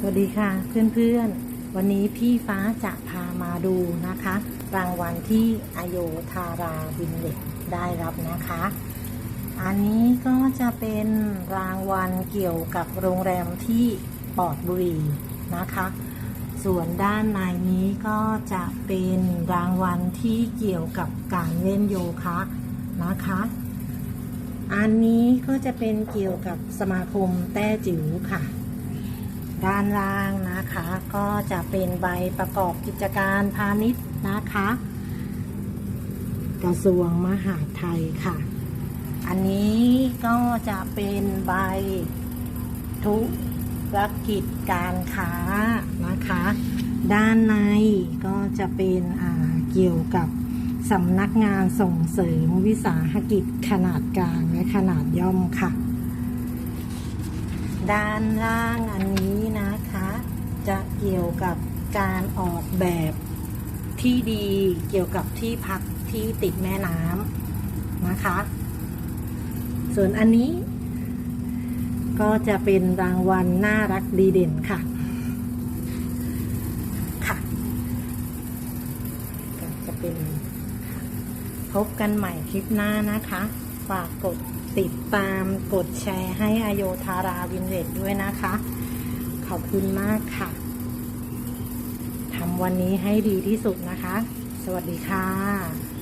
สวัสดีค่ะเพื่อนๆ วันนี้พี่ฟ้าจะพามาดูนะคะ รางวัลที่อโยธาราวินเล็กได้รับนะคะ อันนี้ก็จะเป็นรางวัลเกี่ยวกับโรงแรมที่ปอดบุรีนะคะ ส่วนด้านในนี้ก็จะเป็นรางวัลที่เกี่ยวกับการเล่นโยคะนะคะ อันนี้ก็จะเป็นเกี่ยวกับสมาคมแต้จิ๋วค่ะ ด้านล่างนะคะ ก็จะเป็นใบประกอบกิจการพาณิชย์นะคะ กระทรวงมหาดไทยค่ะ อันนี้ก็จะเป็นใบธุรกิจการค้านะคะ ด้านในก็จะเป็นเกี่ยวกับสำนักงานส่งเสริมวิสาหกิจขนาดกลางและขนาดย่อมค่ะ ด้านล่างอันนี้นะคะ จะเกี่ยวกับการออกแบบที่ดีเกี่ยวกับที่พักที่ติดแม่น้ำนะคะ ส่วนอันนี้ ก็จะเป็นรางวัลน่ารักดีเด่นค่ะค่ะก็จะเป็นพบกันใหม่คลิปหน้านะคะ ฝากกดติดตามกดแชร์ให้อโยธาราวินเวดด้วยนะคะ ขอบคุณมากค่ะทำวันนี้ให้ดีที่สุดนะคะ สวัสดีค่ะ